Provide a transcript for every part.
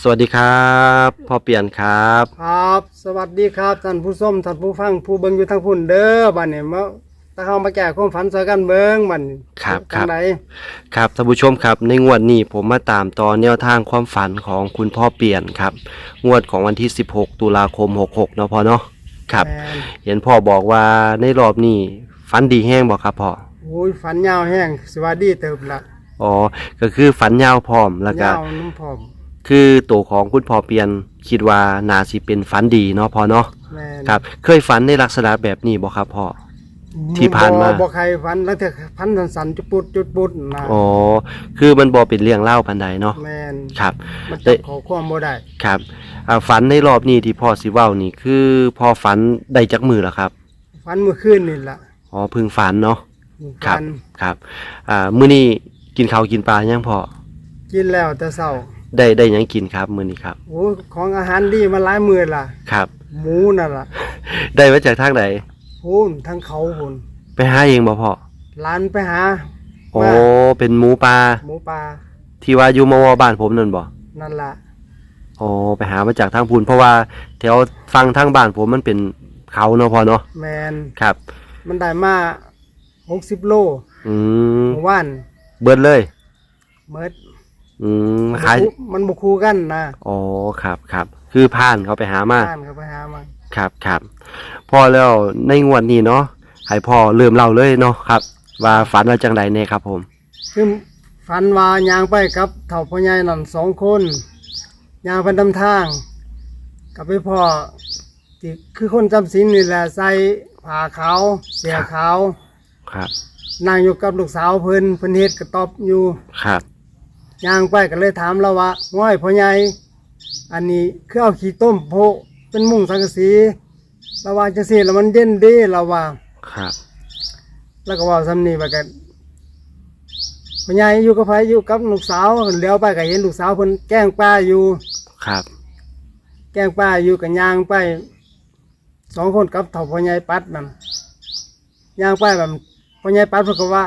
สวัสดีครับพ่อเปลี่ยนครับ ครับ สวัสดีครับท่านผู้ชมท่านผู้ฟังผู้เบิ่งอยู่ทางพุ่นเด้อบัดนี้มาตาเฮามาแก้ความฝันใส่กันเบิ่งบัดนี้ครับคจัรังบไดครับท่านผู้ชมครับ ในงวดนี้ผมมาตามต่อแนวทางความฝันของคุณพ่อเปลี่ยนครับ งวดของวันที่ 16 ตุลาคม 66เนาะพ่อเนาะครับ แม่นเห็นพ่อบอกว่าในรอบนี้ฝันดีแห้งบอกครับพ่อโอ้ยฝันยาวแห้งสวัสดีเติบละอ๋อก็คือฝันยาวพร้อมแล้วก็ยาวน้ำพร้อม คือตัวของคุณพ่อเปลี่ยนคิดว่าน่าสิเป็นฝันดีเนาะพ่อเนาะแม่นครับ เคยฝันในลักษณะแบบนี้บ่ครับพ่อ ที่ผ่านมา บ่บ่ใครฝันแล้วแต่พันสันๆจุดปุดจุดปุดนะอ๋อคือมันบ่เป็นเรื่องเล่าปันใดเนาะแม่นครับ มันเอ้จะยขอความบ่ได้ครับอ่าฝันในรอบนี้ที่พ่อสิเว้านี่คือพอฝันได้จักมือแล้วครับฝันเมื่อคืนนี่ล่ะอ๋อเพึ่งฝันเนาะครัฝับนครับอ่ามื้อนี้กินข้าวกินปลายังพ่อกินแล้วแต่เช้า ได้ได้หยังกินครับมื้อนี้ครับ โอ้ยของอาหารดีมาหลายมื้อล่ะ ครับ หมูนั่นล่ะได้มาจากทางไหนโพูนทั้งเขาพุ่นไปหาเองบ่พ่อร้านไปหาโอ้มาเป็นหมูปลาหมูปลาที่ว่าอยู่มวบ้านผมนั่นบ่นั่นล่ะโอ้ไปหามาจากทางพูนเพราะว่าแถวฟังทางบ้านผมมันเป็นเขาเนาะพ่อเนาะแมนครับ มันได้มาหกสิบโลอืมเมื่อว่านเบิดเลยเมิด อืมมันขายบ่คู่มันบุคูกันนะอ๋อครับครับคือผ่านเขาไปหามาบ้านเขาไปหามาครับครับพอแล้วในงวดนี้เนาะให้พ่อเริ่มเล่าเลยเนาะครับ ว่าฝันว่าจังใดเนี่ยครับผมคือฝันว่ายางไปกับเถ่าพ่อใหญ่นั่นสองคนยางไปนำทางกับไปพ่อที่คือคนจำศีลนี่แหละใส่ผ้าขาวเสียขาวครับนั่งอยู่กับลูกสาวเพิ่นเพิ่นเฮ็ดกระตอบอยู่ครับ ย่างไปก็เลยถามเราว่าห้อยพ่อใหญ่อันนี้คือเอาขี้ต้มโพะเป็นมุ้งสังกะสีเราว่าจังซี่แล้วมันเย็นดีเราว่าครับ แล้วก็เว่าซ้ำนี่ไปกันพ่อใหญ่อยู่กับไผอยู่กับลูกสาวเลี้ยวไปก็เห็นลูกสาวเพิ่นแกล้งป้าอยู่ครับ แกล้งป้าอยู่กับย่างไปสองคนกับเถ่าพ่อใหญ่ปัดนั่นย่างไปแบบพ่อใหญ่ปัดเพิ่นก็ว่า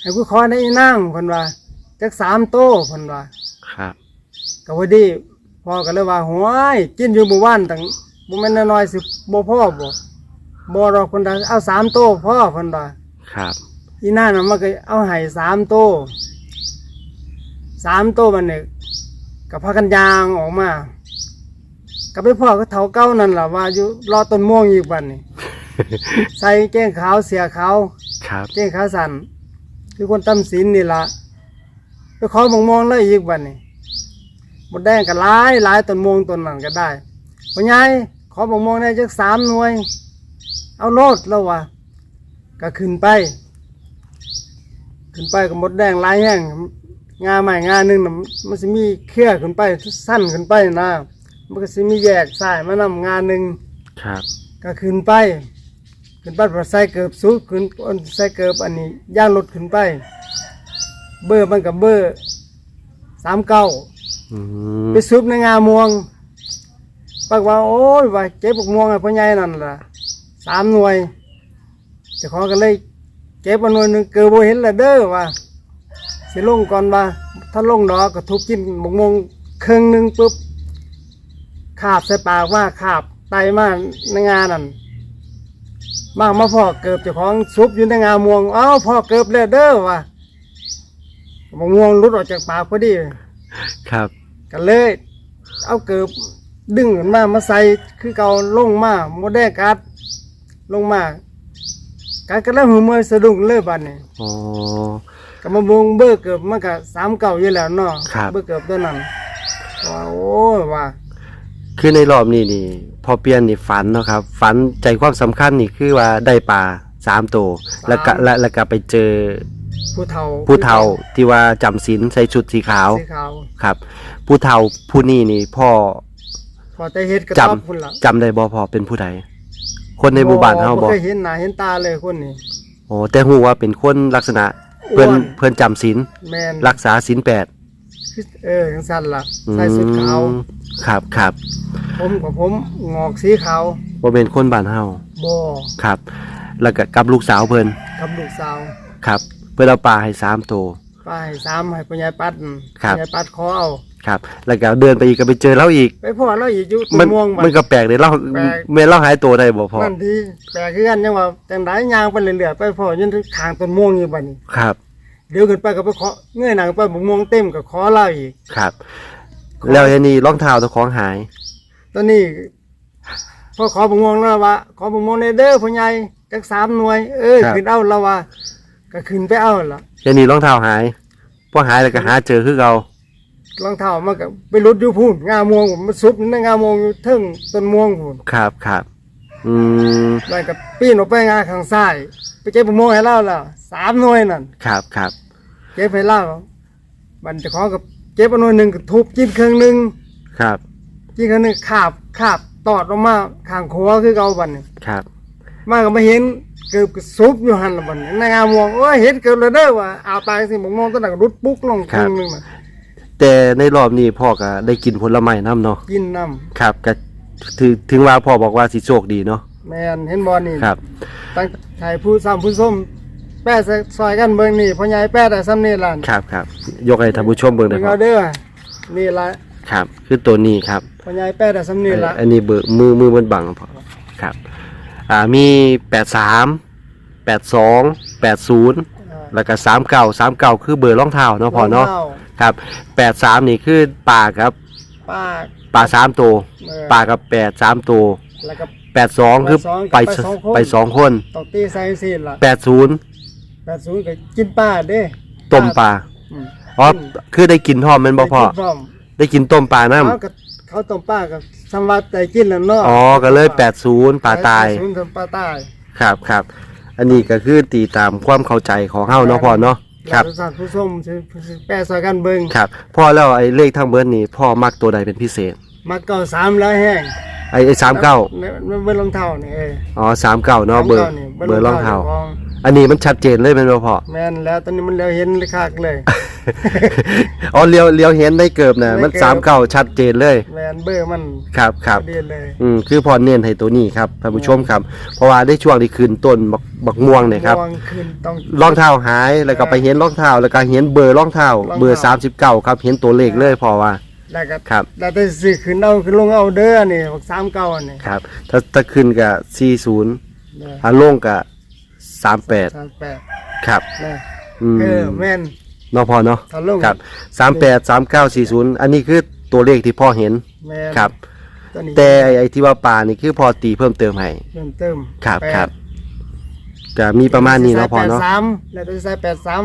ให้กูขอได้อีนางเพิ่นว่า จักสามโตเพิ่นว่าครับก็พอดีพ่อก็เลยว่าหวยกินอยู่หมู่บ้านตั้งบ่แม่นน้อยๆสิบ่พ่อบ่บ่ดอกเพิ่นว่าเอาสามโตพ่อเพิ่นว่าครับอีนั่นน่ะมันก็เอาให้สามโตสามโตมันนี่ก็พากันยางออกมาก็ไปพ่อก็เฒ่าเก่านั่นล่ะว่าอยู่รอต้นม่วงอีกบัดนี่ใส่แก้งขาวเสียขาวครับเก้งขาสั่นคือคนตำศีลนี่ล่ะ ไปขอมองมองเลยอีกบัดนี่หมดแดงก็หลายหลายต้นมวงต้นนั้นก็ได้พ่อใหญ่ขอมองมองได้จักสามหน่วย เอาโลดแล้ววะก็ขึ้นไป ขึ้นไปก็หมดแดงหลายแห้งงาใหม่งาหนึ่งน่ะมันจะมีเครือขึ้นไปสั้นขึ้นไปนะมันก็จะมีแยกสายมานำงาหนึ่งครับ ก็ขึ้นไป ขึ้นไปพอใส่เกือบสูงขึ้นใส่เกือบอันนี้ย่างรถขึ้นไป เบอร์มันกับเบอร์สามเก้าอืมไปซุบในงาม่วงปากว่าโอ้ยว่าเก็บพวกม่วงไอ้พ่อใหญ่นั่นล่ะสามหน่วยเจ้าของก็เลยเก็บมาหน่วยหนึงเกือบบ่เห็นและเด้อว่าสิลงก่อนว่าถ้าลงดอกก็ทุบกินบกม่วงครึ่งหนึงปุ๊บขาบใส่ปากว่าขาบไตมาในงานั่น มามาพ่อเกิบเจ้าของซุปอยู่ในงาม่วง เอ้าพ่อเกิบเลยเด้อว่ะ มะม่วงหลุดออกจากปากพอดีครับก็เลย เอาเกิบดึงขึ้นมามาใส่คือเก่าลงมาโมได้กัดลงมากัดก็แล้วหัวมือสะดุ้งเลยบัดนี้อ๋อก็มาบงเบอร์เกิบมันก็สามเก่าอยู่แล้วเนาะครับ เบอร์เกิบตัวนั้นว่าโอ้ยว่าคือในรอบนี้นี่ พอเปลี่ยนนี่ฝันเนาะครับ ฝันใจความสำคัญนี่คือว่าได้ปลาสามตัวแล้วก็และแล้วก็ไปเจอ ผู้เฒ่าผู้เฒ่าที่ว่าจำศีลใส่ชุดสีขาวสีขาวครับ ผู้เฒ่าผู้นี้นี่พ่อพอแต่เฮ็ดกระจต๊อบพุ่นละำจำได้บ่พ่อเป็นผู้ใดคนในหมู่บ้านเฮาบ่เคยเห็นหน้าเห็นตาเลยคนนี้ โอ้แต่ฮู้ว่าเป็นคนลักษณะเพิ่นอ้วน เพิ่นจำศีลแมนรักษาศีลแปดคือเออจังสั้นล่ะอืมใส่สุดขาวครับครับผมกับผมงอกสีขาวบ่เป็นคนบ้านเฮาบ่ครับ แล้วก็กับลูกสาวเพิ่นกับลูกสาวครับ เพิ่นเอาปลาให้สามตัวป้าให้สามให้ปัญญาปัดครับปัญญาปัดขอเอาครับ แล้วก็เดินไปอีกก็ไปเจอเราอีก ไปพ่อเราอีกอยู่ต้มันนม่วงบัด มันก็แปลกเลยเราแปลกแม่นเราหายตัวได้บ่พ่อนั่นทีแปลกคือกันยังว่าจังไดย่างไปเรื่อยๆไปพ่อยันทางต้นม่วงอยู่บัดนี้ ครับ เดี๋ยวขึ้นไปก็ไปขอเงยหน้าไปบักม่วงเต็มก็ขอเล่าอีกครับ แล้วทีนี้รองเท้าเจ้าของหาย ตอนนี้พอขอบักม่วงแล้วว่า ขอบักม่วงในเด้อพ่อใหญ่จักสามหน่วย เออขึ้นเอาแล้วว่า ก็ขึ้นไปเอาล่ะทีนี้รองเท้าหายพอหายแล้วก็หาเจอคือเก่ารองเท้ามันก็ไปหลุดอยู่พูนงาม่วงมันซุบในงาม่วงอยู่เทึงต้นม่วงพูนครับครับอืมแล้วก็ปีนออกไปงาข้างซ้ายไปเก็บบักม่วงให้เล่าแล้วสามหน่วยนั่นครับครับเก็บให้เล่าบันเจะของกับเก็บเอาหน่วยหนึ่งก็ทุบจิ้นเครื่องหนึ่งครับจิ้นเครื่องหนึ่งขาบขาบตอดออกมาข้างขัวคือเก่าบัดนครับมาก็มาเห็น เกือบซุบอยู่หันละบัดนในงามวงโอ้ยเห็นเกือบเลยเด้อว่าเอาตายสิบักม่วงต้นนั้นก็รุดปุ๊กลงครึ่งหนึงน่ะแต่ในรอบนี้พ่อก็ได้กินผลไม้น้ำเนาะกินน้ครับก็ถึงถึงว่าพ่อบอกว่าสิโชคดีเนาะำแมนเห็นบอลนี่ครับ ตั้งชายผู้ซ้ำผู้ส้มแป้ซอยกันเบิ่งนี่พ่อใหญ่แป้แต่ซ้ำนี่ล่ะครับครับยกให้ท่านผู้ชมเบิ่งได้เบิ่งครัเอาบเด้อนี่ละครับ คือตัวนี้ครับพ่อใหญ่แป้แต่ซ้ำนี่ละอันนี้เบอร์มือมือบนบังพ่อครับ อ่ามีแปดสามแปดสองแปดศูนย์แล้วก็สามเก้าสามเก้าคือเบอร์รองเท้าเนาะพ่อเนาะรงท้ครับแปดสามนี่คือป่าครับป้าป่าสามตัวเออป่ากับแปดสามตัวแล้วก็แปดสองคือไปไปสองคนไปสองคนตอกตีใส่ซีนละแปดศูนย์แปดศูนย์ก็กินป้าเด้ต้มปลาอืมอ๋อคือได้กินหอมแมันบ่พ่อได้กินพร้อมได้กินต้มปลาน้เขาก็ เขาต้มป้ากับสมวัติใจกินแล้วเนาะำอ๋อก็เลยแปดศูนย์ปลาตาย ศูนย์ต้มปลาตายครับครับ อันนี้ก็คือตีตามความเข้าใจของเฮาเนาะพ่อเนาะ ครับ แล้วท่านผู้ชมสิสิแปรซอยกันเบิ่งครับ พ่อแล้วไอ้เลขทั้งเบิดนี่พ่อมักตัวใดเป็นพิเศษ มาเก่าสามแล้วแห้งไอ้ไอ้สามเก้าในในเบอร์รองเท้านี่เอออ๋อสามเก้าเนาะเบอร์นี่เบอร์รองเท้าจ้ของอันนี้มันชัดเจนเลยเป็นบ่พ่อ แม่นแล้วตอนนี้มันแล้วเห็นเลยคักเลย อ๋อเลี้ยวเลี้ยวเห็นได้เกิบนะมันได้เกิบ สามเก้าชัดเจนเลยแม่นเบอร์มันครับครับ เดียนเลย อืมคือพอเน้นให้ตัวนี้ครับท่านผู้ชมครับ เพราะว่าได้ช่วงที่คืนต้นบักบักม่วงเนี่ยครับวางขึ้นต้อง รองเท้าหายแล้วก็ไปเห็นรองเท้าแล้วก็เห็นเบอร์รองเท้ารองเท้า เบอร์สามสิบเก้าครับ เห็นตัวเลขเลยพอว่าแล้วก็ครับแล้วแต่สิขึ้นเอาขึ้นลงเอาเด้อนี่บักสามเก้าอันนี่ครับ ถ้าถ้าขึ้นกับสี่ศูนย์เด้อถ้าลงกับสามแปดสามแปดครับ นะอืมเออแม่น เนาะพอเนาะถ้าลงครับสามแปดสามเก้าสี่ศูนย์อันนี้คือตัวเลขที่พ่อเห็นแม่นครับ ตัวนี้แต่ไอ้ไอ้ที่ว่าปลานี่คือพอตีเพิ่มเติมให้เพิ่มเติมครับแปดครับจะมีประมาณนี้เนาะพอเนาะแปดสามแล้วตัวที่ใส่แปดสาม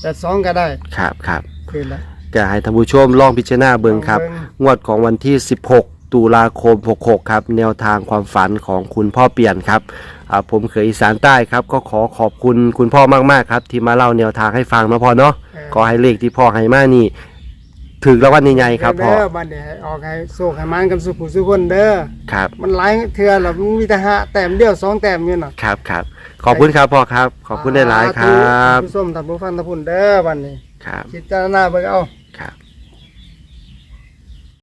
แปดสองก็ได้ครับครับขึ้นละจะให้ท่านผู้ชมลองพิจารณาเบิ่งครับ ลองเบิ่ งวดของวันที่ 16 ตุลาคม 66 ครับ แนวทางความฝันของคุณพ่อเปลี่ยนครับอ่า ผมเคยอีสานใต้ครับ ก็ขอขอบคุณคุณพ่อมากๆครับ ที่มาเล่าแนวทางให้ฟังเนาะพ่อเนาะเออขอให้เลขที่พ่อให้มานี่ถึงรางวัลใหญ่ๆครับพ่อเด้อบัดนี้ให้ออกให้โศกให้มันกันสุขุสุคนเด้อครับ มันหลายเทื่อแล้วมันมีแต่หาแต้มเดียวสองแต้มอยู่น่ะครับครับขอบคุณครับพ่อครับ ขอบคุณได้หลายๆครับท่านผู้ชมท่านผู้ฟังท่านผู้เด้อบัดนี้ครับพิจารณาเบิ่งเอาครับ